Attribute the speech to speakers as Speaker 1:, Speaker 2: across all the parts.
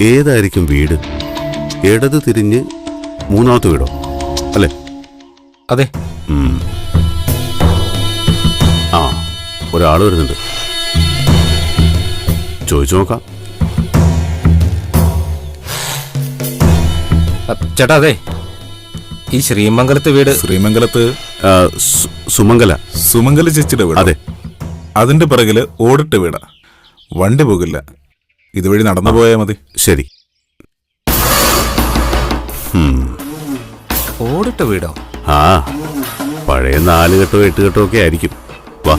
Speaker 1: ഏതായിരിക്കും വീട്? ഇടത് തിരിഞ്ഞ് മൂന്നാമത്തെ വീടോ? അല്ലേ?
Speaker 2: അതെ.
Speaker 1: ആ ഒരാൾ വരുന്നുണ്ട്. ചോദിച്ചു നോക്കാം.
Speaker 2: ചേട്ടാ അതെ. ഈ ശ്രീമംഗലത്തെ വീട്
Speaker 3: ശ്രീമംഗലത്ത്?
Speaker 1: ആ, സു- സുമംഗല.
Speaker 3: സുമംഗല ചേച്ചിയുടെ വീട്?
Speaker 1: അതെ.
Speaker 3: അതിന്റെ പിറകിൽ ഓടിട്ട വീടാ. വണ്ടി പോകില്ല. ഇതുവഴി നടന്നു പോയാൽ മതി.
Speaker 1: ശരി.
Speaker 2: ഓടിട്ട വീടോ?
Speaker 1: ആ പഴയ നാല് കെട്ടോ എട്ട് കെട്ടോ ഒക്കെ ആയിരിക്കും. വാ.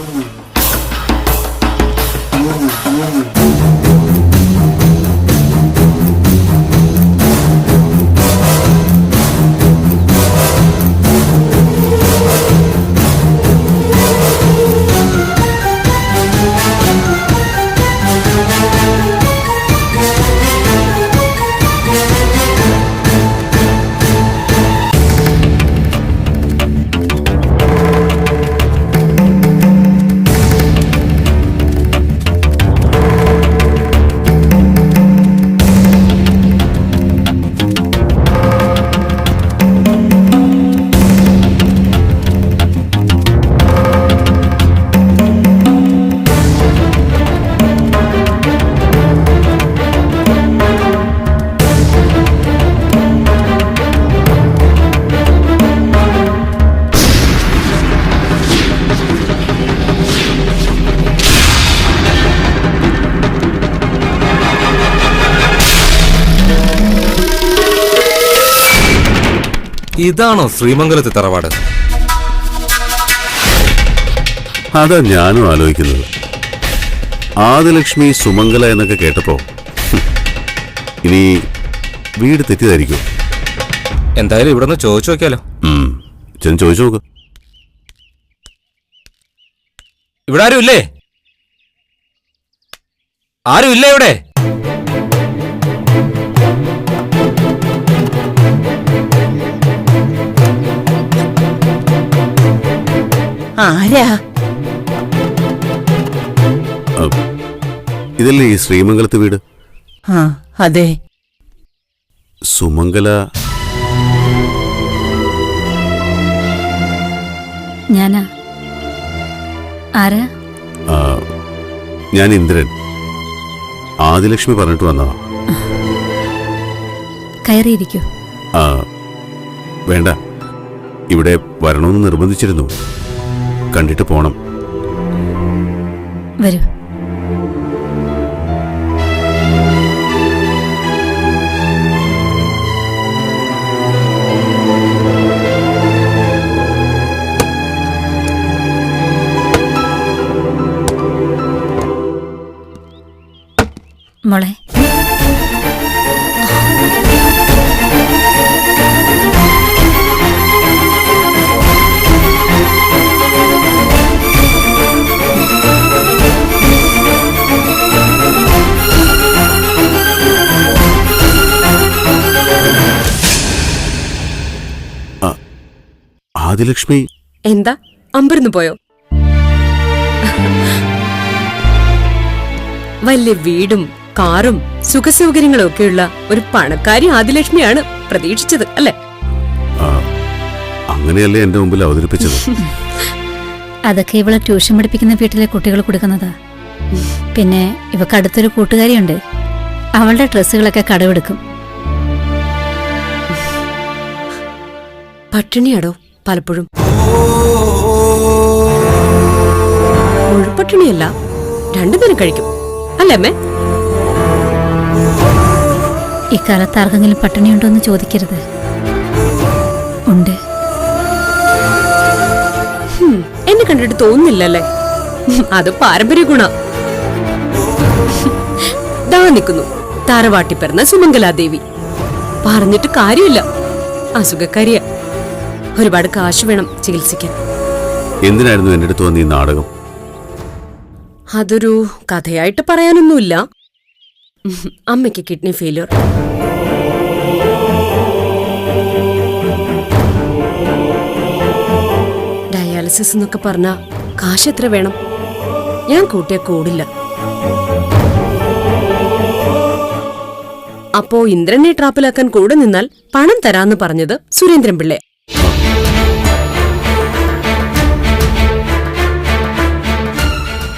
Speaker 2: ഇതാണോ ശ്രീമംഗലത്തെ തറവാട്?
Speaker 1: അതാ ഞാനും ആലോചിക്കുന്നത്. ആദലക്ഷ്മി സുമംഗല എന്നൊക്കെ കേട്ടപ്പോ ഇനി വീട് തെറ്റിയതായിരിക്കും.
Speaker 2: എന്തായാലും ഇവിടെ നിന്ന് ചോദിച്ചു നോക്കിയാലോ.
Speaker 1: ചെന്ന് ചോദിച്ചു നോക്ക്.
Speaker 2: ഇവിടെ ആരും ഇല്ലേ? ആരും ഇല്ലേ ഇവിടെ?
Speaker 4: ആരാ?
Speaker 1: ഇതല്ലേ ഈ ശ്രീമംഗലത്ത് വീട്?
Speaker 4: ആ അതെ.
Speaker 1: സുമംഗല.
Speaker 5: ഞാനാ. ആരാ?
Speaker 1: ആ, ഞാൻ ഇന്ദ്രൻ. ആദിലക്ഷ്മി പറഞ്ഞിട്ട് വന്നതാ.
Speaker 5: കയറിയിരിക്കൂ.
Speaker 1: ആ വേണ്ട. ഇവിടെ വരണമെന്ന് നിർബന്ധിച്ചിരുന്നു. കണ്ടിട്ട് പോണം.
Speaker 5: വരൂ. മോളെ
Speaker 1: ആദിലക്ഷ്മി.
Speaker 6: എന്താ? അമ്പരന്ന് പോയോ? വലിയ വീടും കാറും സുഖസൗകര്യങ്ങളും ഒക്കെയുള്ള ഒരു പണക്കാരി ആദിലക്ഷ്മിയാണ് പ്രതീക്ഷിച്ചത് അല്ലെ?
Speaker 1: അങ്ങനെയല്ലേ എന്റെ മുമ്പിൽ അവതരിപ്പിച്ചത്.
Speaker 5: അതൊക്കെ ഇവളെ ട്യൂഷൻ പഠിപ്പിക്കുന്ന വീട്ടിലെ കുട്ടികൾ കൊടുക്കുന്നതാ. പിന്നെ ഇവക്ക് അടുത്തൊരു കൂട്ടുകാരിയുണ്ട്. അവളുടെ ഡ്രസ്സുകളൊക്കെ കടവെടുക്കും
Speaker 6: പട്ടിണിയാടോ? പലപ്പോഴും. മുഴുപട്ടിണിയല്ല രണ്ടുപേരും കഴിക്കും. അല്ലേ അമ്മേ?
Speaker 5: ഇക്കാലത്ത് ആർക്കെങ്കിലും പട്ടിണിയുണ്ടോ എന്ന് ചോദിക്കരുത്. ഉണ്ട്.
Speaker 6: എന്നെ കണ്ടിട്ട് തോന്നുന്നില്ലല്ലേ? അത് പാരമ്പര്യ ഗുണ. ദാ നിൽക്കുന്നു. താറവാട്ടി പിറന്ന സുമംഗലാദേവി. പറഞ്ഞിട്ട് കാര്യമില്ല. അസുഖക്കാരിയ. ഒരുപാട് കാശ് വേണം ചികിത്സിക്കാൻ.
Speaker 1: എന്തിനായിരുന്നു എന്റെ അടുത്ത് വന്നീ ഈ നാടകം?
Speaker 6: അതൊരു കഥയായിട്ട് പറയാനൊന്നുമില്ല. അമ്മയ്ക്ക് കിഡ്നി ഫെയിലിയർ. ഡയാലിസിസ് എന്നൊക്കെ പറഞ്ഞ കാശ് എത്ര വേണം? ഞാൻ കൂട്ടിയ കൂടില്ല. അപ്പോ ഇന്ദ്രനെ ട്രാപ്പിലാക്കാൻ കൂടെ നിന്നാൽ പണം തരാന്ന് പറഞ്ഞത് സുരേന്ദ്രൻ പിള്ളെ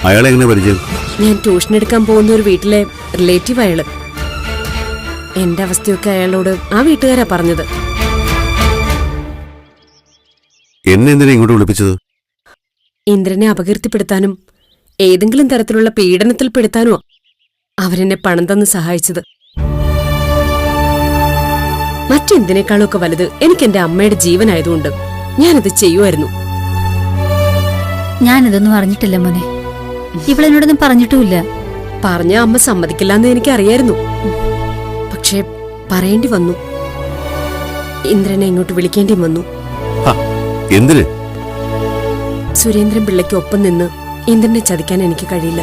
Speaker 1: അയാളെ എങ്ങനെ പരിചയം?
Speaker 6: ഞാൻ ട്യൂഷൻ എടുക്കാൻ പോകുന്ന ഒരു വീട്ടിലെ റിലേറ്റീവ് അയാൾ. എന്റെ അവസ്ഥയൊക്കെ അയാളോട് ആ വീട്ടുകാരാ പറഞ്ഞത്.
Speaker 1: എന്നെ എന്തിനാ ഇങ്ങോട്ട് വിളിപ്പിച്ചത്?
Speaker 6: ഇന്ദ്രനെ അപകീർത്തിപ്പെടുത്താനും ഏതെങ്കിലും തരത്തിലുള്ള പീഡനത്തിൽ പെടുത്താനോ അവരെന്നെ പണം തന്ന് സഹായിച്ചത്. മറ്റെന്തിനേക്കാളൊക്കെ വലുത് എനിക്ക് എന്റെ അമ്മയുടെ ജീവനായതുകൊണ്ട് ഞാനത് ചെയ്യുമായിരുന്നു.
Speaker 5: ഞാനിതൊന്നും അറിഞ്ഞിട്ടില്ല മോനെ. ഇവളെന്നോടൊന്നും പറഞ്ഞിട്ടുമില്ല.
Speaker 6: പറഞ്ഞ അമ്മ സമ്മതിക്കില്ലെന്ന് എനിക്കറിയായിരുന്നു. പക്ഷേ പറയേണ്ടി വന്നു. ഇന്ദ്രനെ ഇങ്ങോട്ട് വിളിക്കേണ്ടി വന്നു.
Speaker 1: എന്തിന്?
Speaker 6: സുരേന്ദ്രൻ പിള്ളയ്ക്ക് ഒപ്പം നിന്ന് ഇന്ദ്രനെ ചതിക്കാൻ എനിക്ക് കഴിയില്ല.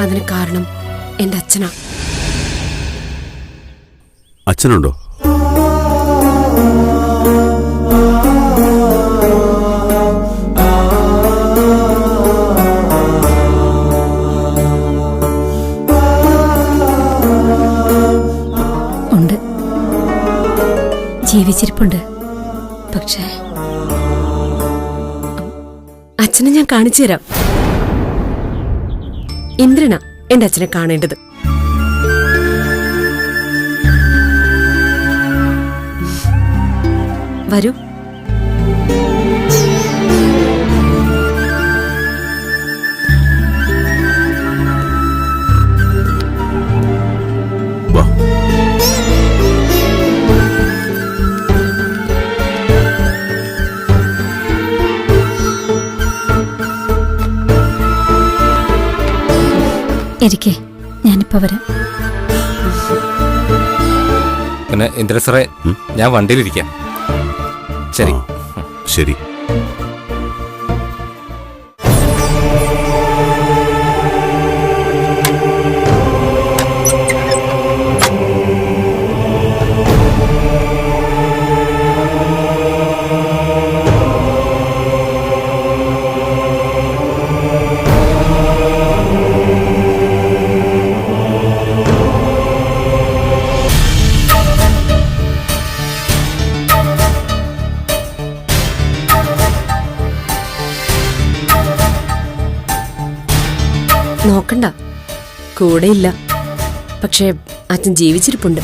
Speaker 6: അതിന് കാരണം എന്റെ അച്ഛനാ.
Speaker 1: അച്ഛനുണ്ടോ?
Speaker 5: ജീവിച്ചിരിപ്പുണ്ട്. പക്ഷേ
Speaker 6: അച്ഛനെ ഞാൻ കാണിച്ചു തരാം. ഇന്ദ്രന എന്റെ അച്ഛനെ കാണേണ്ടത്. വരൂ.
Speaker 5: ഇരിക്കേ. ഞാനിപ്പോ വരാം.
Speaker 2: പിന്നെ ഇന്ദ്ര സാറേ ഞാൻ വണ്ടിയിലിരിക്കാം. ശരി.
Speaker 1: ശരി.
Speaker 6: നോക്കണ്ട. കൂടെയില്ല. പക്ഷേ അച്ഛൻ ജീവിച്ചിരിപ്പുണ്ട്.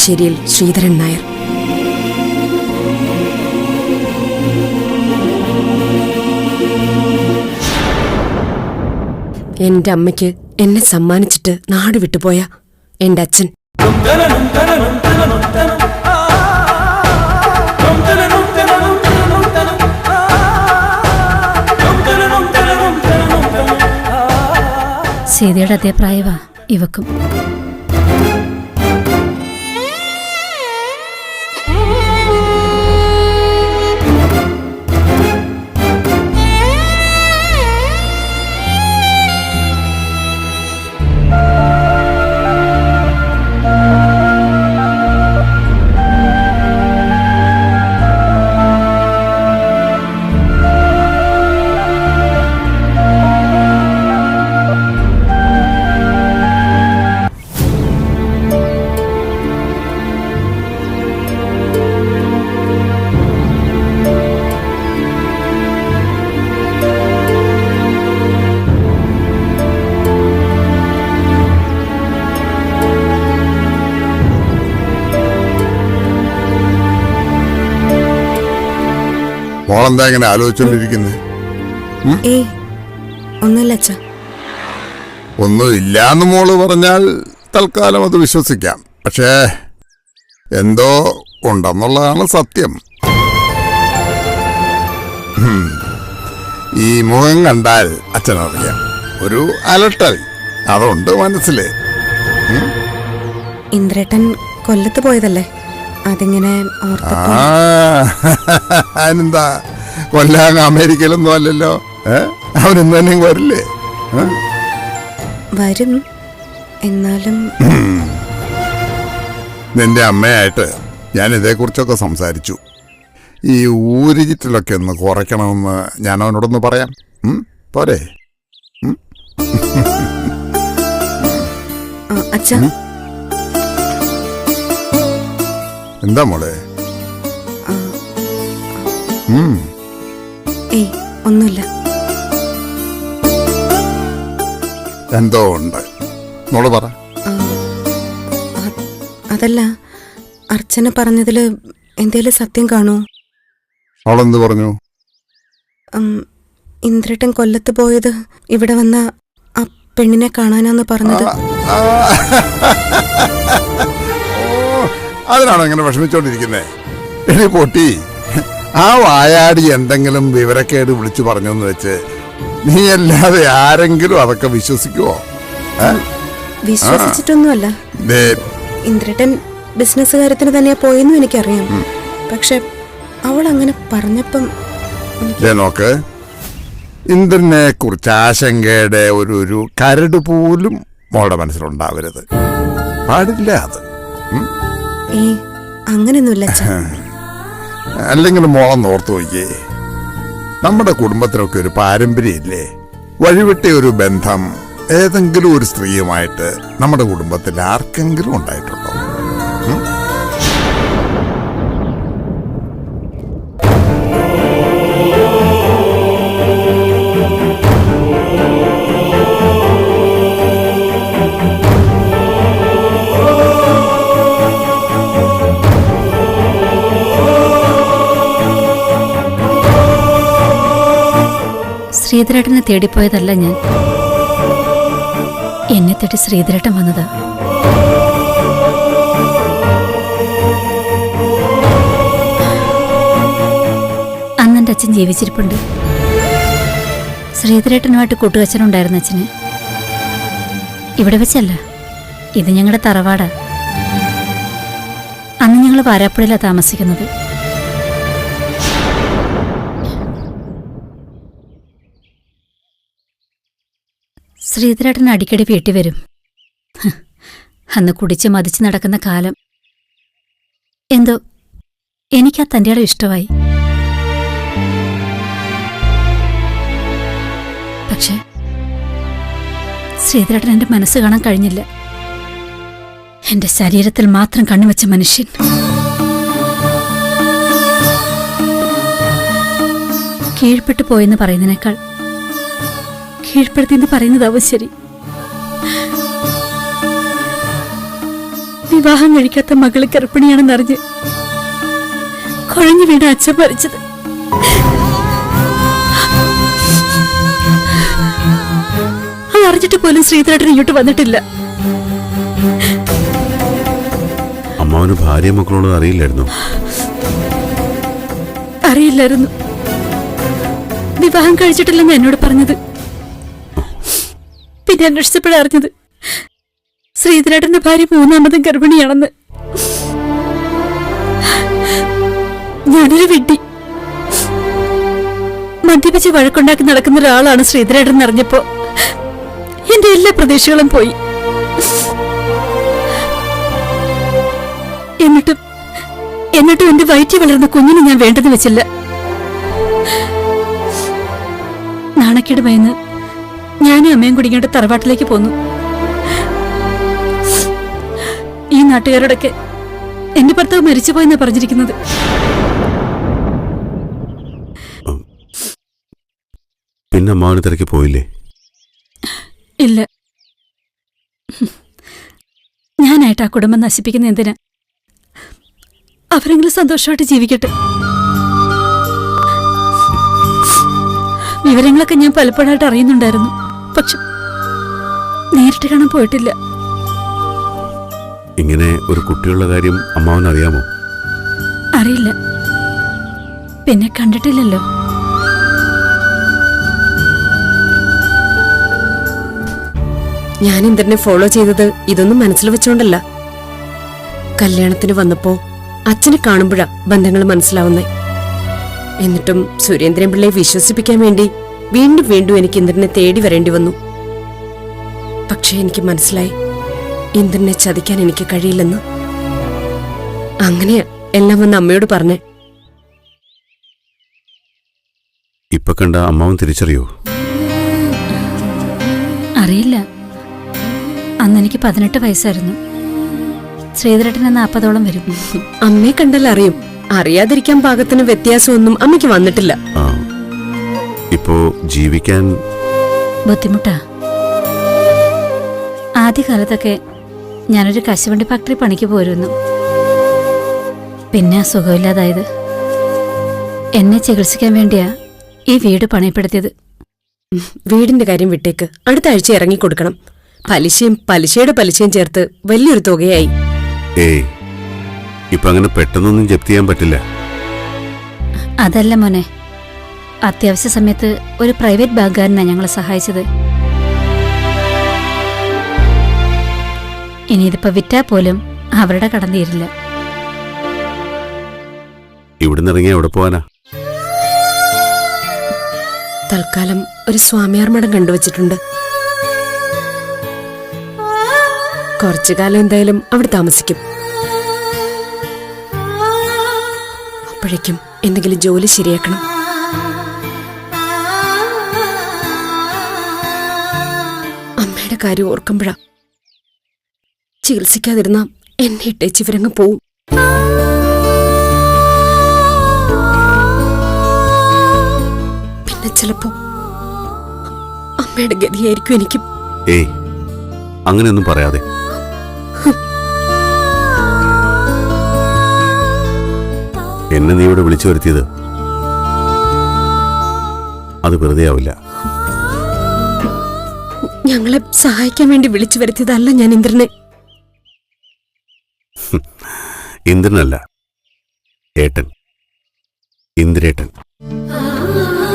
Speaker 6: ചെമ്പകശ്ശേരിയിൽ ശ്രീധരൻ നായർ. എന്റെ അമ്മയ്ക്ക് എന്നെ സമ്മാനിച്ചിട്ട് നാട് വിട്ടുപോയ എന്റെ അച്ഛൻ.
Speaker 5: സീതയുടെ അതേ പ്രായവാ ഇവക്കും.
Speaker 7: മോളെന്താ ഇങ്ങനെ ആലോചിച്ചോണ്ടിരിക്കുന്നത്
Speaker 8: ഏയ് ഒന്നുമില്ല അച്ഛ.
Speaker 7: ഒന്നുമില്ലാന്ന് മോൾ പറഞ്ഞാൽ തൽക്കാലം അത് വിശ്വസിക്കാം. പക്ഷേ എന്തോ ഉണ്ടെന്നുള്ളതാണ് സത്യം. ഈ മുഖം കണ്ടാൽ അച്ഛനറിയാം. ഒരു അലട്ടൽ. അതുണ്ട് മനസ്സിൽ.
Speaker 8: ഇന്ദ്രേട്ടൻ കൊല്ലത്ത് പോയതല്ലേ? അതിങ്ങനെ
Speaker 7: അതിനെന്താ കൊല്ലാൻ അമേരിക്കയിലൊന്നും അല്ലല്ലോ. അവനൊന്നും അവൻ ഇന്ന് തന്നെ വരില്ലേ?
Speaker 8: വരും. എന്നാലും
Speaker 7: നിന്റെ അമ്മയായിട്ട് ഞാൻ ഇതേക്കുറിച്ചൊക്കെ സംസാരിച്ചു. ഈ ഊരിജിറ്റിലൊക്കെ ഒന്ന് കുറയ്ക്കണമെന്ന് ഞാൻ അവനോടൊന്ന് പറയാം. പോരെ. എന്താ മോളെ?
Speaker 8: ആ,
Speaker 7: ഉം.
Speaker 8: ഏയ് ഒന്നുമില്ല.
Speaker 7: എന്തോ ഉണ്ട്? മോൾ പറ.
Speaker 8: അതല്ല അർച്ചന പറഞ്ഞതിൽ എന്തേലും സത്യം കാണോ
Speaker 7: അവളെന്ത് പറഞ്ഞു?
Speaker 8: ഇന്ദ്രട്ടൻ കൊല്ലത്ത് പോയത് ഇവിടെ വന്ന ആ പെണ്ണിനെ കാണാനാന്ന് പറഞ്ഞത്.
Speaker 7: അതിനാണ് അങ്ങനെ അതിനാണോ ഇങ്ങനെ വിഷമിച്ചോണ്ടിരിക്കുന്നേ? എടി പൊട്ടി. ആ വായാടി എന്തെങ്കിലും വിവരക്കേട് വിളിച്ചു പറഞ്ഞു എന്ന് വെച്ച് നീ അല്ലാതെ ആരെങ്കിലും അതൊക്കെ വിശ്വസിക്കുവോ?
Speaker 8: വിശ്വസിച്ചിട്ടൊന്നുമല്ല. ഇന്ദ്രേട്ടൻ ബിസിനസ് കാര്യത്തിന് തന്നെയാ പോയെന്നും എനിക്കറിയാം. പക്ഷെ അവൾ അങ്ങനെ പറഞ്ഞപ്പം
Speaker 7: നോക്ക്. ഇന്ദ്രനെ കുറിച്ച് ആശങ്കയുടെ ഒരു ഒരു കരട് പോലും മോളുടെ മനസ്സിലുണ്ടാവരുത്. പാടില്ല അത്.
Speaker 8: അങ്ങനെയൊന്നുമില്ല
Speaker 7: അല്ലെങ്കിൽ മോളം ഓർത്തു നോക്കിയേ. നമ്മുടെ കുടുംബത്തിനൊക്കെ ഒരു പാരമ്പര്യമില്ലേ? വഴിവിട്ടിയ ഒരു ബന്ധം ഏതെങ്കിലും ഒരു സ്ത്രീയുമായിട്ട് നമ്മുടെ കുടുംബത്തിൽ ആർക്കെങ്കിലും ഉണ്ടായിട്ടുണ്ടോ?
Speaker 5: ശ്രീധരേട്ടനെ തേടിപ്പോയതല്ല ഞാൻ. എന്നെ തേടി ശ്രീധരേട്ടൻ വന്നതാ. അന്നെന്റെ അച്ഛൻ ജീവിച്ചിരിപ്പുണ്ട്. ശ്രീധരേട്ടനുമായിട്ട് കൂട്ടുകച്ചനുണ്ടായിരുന്നു അച്ഛന്. ഇവിടെ വെച്ചല്ല. ഇത് ഞങ്ങളുടെ തറവാടാ. അന്ന് ഞങ്ങൾ വാരാപ്പുഴയിലാണ് താമസിക്കുന്നത്. ശ്രീധരേട്ടൻ അടിക്കടി വീട്ടിൽ വരും. അന്ന് കുടിച്ച് മതിച്ച് നടക്കുന്ന കാലം. എന്തോ എനിക്കാ തന്റെ ഇഷ്ടമായി. പക്ഷെ ശ്രീധരേട്ടൻ എന്റെ മനസ്സ് കാണാൻ കഴിഞ്ഞില്ല. എന്റെ ശരീരത്തിൽ മാത്രം കണ്ണുവെച്ച മനുഷ്യൻ. കീഴ്പ്പെട്ടു പോയെന്ന് പറയുന്നതിനേക്കാൾ കീഴ്പ്പെടുത്തി എന്ന് പറയുന്നതാവും ശരി. വിവാഹം കഴിക്കാത്ത മകൾ ഗർഭിണിയാണെന്നറിഞ്ഞ് കുഴഞ്ഞു വീണ അച്ഛൻ മരിച്ചത്. അതറിഞ്ഞിട്ട് അറിഞ്ഞിട്ട് പോലും ശ്രീധരേട്ടൻ ഇങ്ങോട്ട് വന്നിട്ടില്ല.
Speaker 1: അമ്മാവന് ഭാര്യ മക്കളോട് അറിയില്ലായിരുന്നു?
Speaker 5: അറിയില്ലായിരുന്നു. വിവാഹം കഴിച്ചിട്ടില്ലെന്ന് എന്നോട് പറഞ്ഞത്. പിന്നെ അന്വേഷിച്ചപ്പോഴാ അറിഞ്ഞത്. ശ്രീധരേട്ടന്റെ ഭാര്യ മൂന്നാമതും ഗർഭിണിയാണെന്ന്. ഞാനൊരു വിഡ്ഢി. മദ്യപിച്ച് വഴക്കുണ്ടാക്കി നടക്കുന്ന ഒരാളാണ് ശ്രീധരേട്ടൻ എന്നറിഞ്ഞപ്പോ എന്റെ എല്ലാ പ്രതീക്ഷകളും പോയി. എന്നിട്ടും എന്നിട്ടും എന്റെ വയറ്റി വളർന്ന കുഞ്ഞിനെ ഞാൻ വേണ്ടെന്ന് വെച്ചില്ല. നാണക്കേട് ഭയന്ന് ഞാനും അമ്മയും കൂടി ഇങ്ങോട്ട് തറവാട്ടിലേക്ക് പോന്നു. ഈ നാട്ടുകാരോടൊക്കെ എന്റെ ഭർത്താവ് മരിച്ചുപോയെന്നാ പറഞ്ഞിരിക്കുന്നത്.
Speaker 1: പിന്നെ അമ്മാവിന് തിരക്ക് പോയില്ലേ?
Speaker 5: ഇല്ല. ഞാനായിട്ട് ആ കുടുംബം നശിപ്പിക്കുന്ന എന്തിനാ? അവരെങ്കിലും സന്തോഷമായിട്ട് ജീവിക്കട്ടെ. വിവരങ്ങളൊക്കെ ഞാൻ പലപ്പോഴായിട്ട് അറിയുന്നുണ്ടായിരുന്നു. പക്ഷെ നേരിട്ട് കാണാൻ പോയിട്ടില്ല.
Speaker 1: ഇങ്ങനെ ഒരു കുട്ടിയുള്ള കാര്യം അമ്മാവൻ അറിയാമോ?
Speaker 5: അറിയില്ല. പിന്നെ കണ്ടിട്ടില്ലല്ലോ.
Speaker 6: ഞാൻ ഇന്ദ്രനെ ഫോളോ ചെയ്തത് ഇതൊന്നും മനസ്സിൽ വെച്ചോണ്ടല്ല. കല്യാണത്തിന് വന്നപ്പോ അച്ഛനെ കാണുമ്പോഴാ ബന്ധങ്ങൾ മനസ്സിലാവുന്നേ. എന്നിട്ടും സുരേന്ദ്രൻ പിള്ളയെ വിശ്വസിപ്പിക്കാൻ വേണ്ടി വീണ്ടും വീണ്ടും എനിക്ക് ഇന്ദ്രനെ തേടി വരേണ്ടി വന്നു. പക്ഷേ എനിക്ക് മനസ്സിലായി ഇന്ദ്രനെ ചതിക്കാൻ എനിക്ക് കഴിയില്ലെന്ന്. അങ്ങനെയാ എല്ലാം വന്ന് അമ്മയോട് പറഞ്ഞേ.
Speaker 1: ഇപ്പൊ കണ്ട അമ്മാവൻ തിരിച്ചറിയോ?
Speaker 5: അറിയില്ല. അന്ന് എനിക്ക് പതിനെട്ട് വയസ്സായിരുന്നു. ശ്രീധരട്ടന് നാൽപ്പതോളം വരും.
Speaker 6: അമ്മയെ കണ്ടാൽ അറിയും അറിയാതിരിക്കാൻ പാകത്തിന് വ്യത്യാസമൊന്നും അമ്മയ്ക്ക് വന്നിട്ടില്ല.
Speaker 1: ആ ഇപ്പോ ജീവിക്കാൻ
Speaker 5: ബുദ്ധിമുട്ടാ. ആദ്യകാലത്തൊക്കെ ഞാനൊരു കശുവണ്ടി ഫാക്ടറി പണിക്ക് പോയിരുന്നു പിന്നെ സുഖമില്ലാതായത്. എന്നെ ചികിത്സിക്കാൻ വേണ്ടിയാ ഈ വീട് പണയപ്പെടുത്തിയത്
Speaker 6: വീടിന്റെ കാര്യം വിട്ടേക്ക്. അടുത്ത ആഴ്ച ഇറങ്ങിക്കൊടുക്കണം പലിശയും പലിശയുടെ പലിശയും ചേർത്ത് വലിയൊരു തുകയായി.
Speaker 1: ഏയ് ഇപ്പൊ അങ്ങനെ പെട്ടെന്നൊന്നും ജപ്തി ചെയ്യാൻ പറ്റില്ല.
Speaker 5: അതല്ല മോനെ അത്യാവശ്യ സമയത്ത് ഒരു പ്രൈവറ്റ് ബാങ്കുകാരനാണ് ഞങ്ങളെ സഹായിച്ചത്. ഇനി ഇതിപ്പോ വിറ്റാ പോലും അവരുടെ കടം തീരില്ല.
Speaker 1: ഇവിടുന്ന് ഇറങ്ങി എവിടെ പോവാനാ?
Speaker 6: തൽക്കാലം ഒരു സ്വാമിയാർ മഠം കണ്ടുവച്ചിട്ടുണ്ട്. കുറച്ചു കാലം എന്തായാലും അവിടെ താമസിക്കും. അപ്പോഴേക്കും എന്തെങ്കിലും ജോലി ശരിയാക്കണം. കാര്യം ഓർക്കുമ്പോഴാ. ചികിത്സിക്കാതിരുന്ന എന്നെ ഇട്ടേച്ച് ഇവരങ്ങ് പോവും. പിന്നെ ചിലപ്പോ അമ്മയുടെ ഗതിയായിരിക്കും എനിക്കും.
Speaker 1: അങ്ങനെയൊന്നും പറയാതെ. എന്നെ നീ ഇവിടെ വിളിച്ചു വരുത്തിയത്? അത് വെറുതെ ആവില്ല
Speaker 6: ഞങ്ങളെ സഹായിക്കാൻ വേണ്ടി വിളിച്ചു വരുത്തിയതല്ല ഞാൻ ഇന്ദ്രനെ.
Speaker 1: ഇന്ദ്രനല്ല ഏട്ടൻ. ഇന്ദ്രേട്ടൻ.
Speaker 6: ആ.